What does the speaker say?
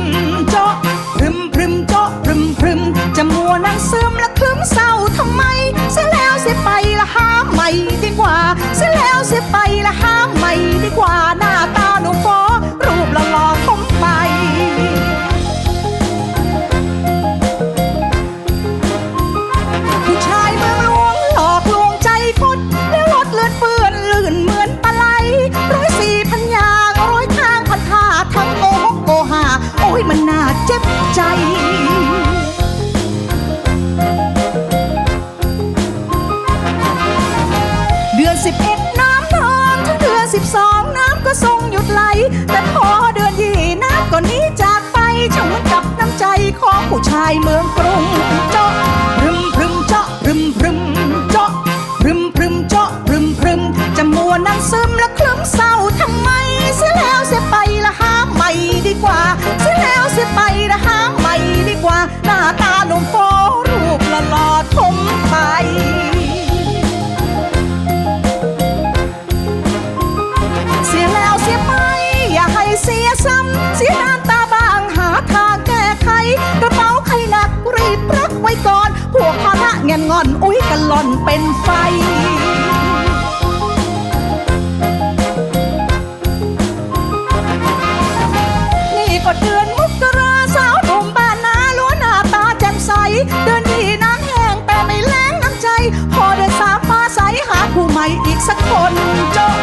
mm-hmm. ก็ทรงหยุดไหล แต่พอเดือนยี่น้ำก็นี้จากไปช่างเหมือนกับน้ำใจของผู้ชายเมืองกรุง เงียนงอน อุ้ยกันหล่อนเป็นไฟนี่ก็เดือนมุกราสาวดุมบ้านนาล้วนหน้าตาแจ่มใส เดือนนี้น้ำแห้งแต่ไม่แล้งน้ำใจ พอเดือนสามฟ้าใสหาผู้ใหม่อีกสักคนจง